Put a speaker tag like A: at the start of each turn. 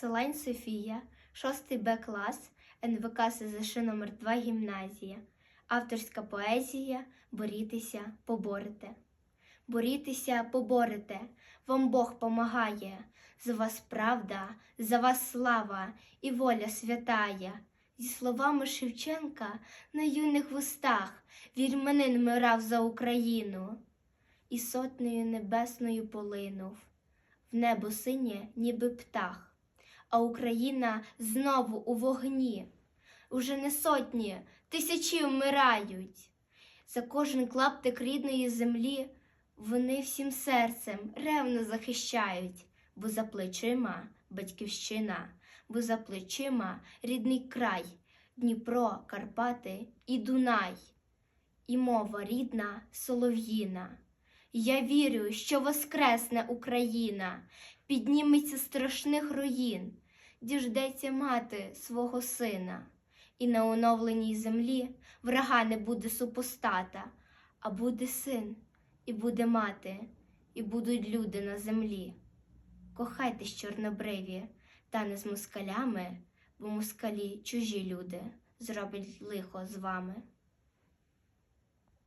A: Селень Софія, 6 Б клас, НВК СЗШ номер 2 гімназія. Авторська поезія Борітеся, поборете. Борітеся, поборете, вам Бог помагає. За вас правда, за вас слава і воля святая. Зі словами Шевченка на юних вустах вірменин мирав за Україну і сотнею небесною полинув в небо синє, ніби птах, а Україна знову у вогні. Уже не сотні, тисячі вмирають. За кожен клаптик рідної землі вони всім серцем ревно захищають, бо за плечима батьківщина, бо за плечима рідний край, Дніпро, Карпати і Дунай, і мова рідна солов'їна. Я вірю, що воскресне Україна, підніметься страшних руїн, діждеться мати свого сина, і на оновленій землі врага не буде супостата, а буде син, і буде мати, і будуть люди на землі. Кохайтесь, чорнобриві, та не з москалями, бо москалі чужі люди зроблять лихо з вами.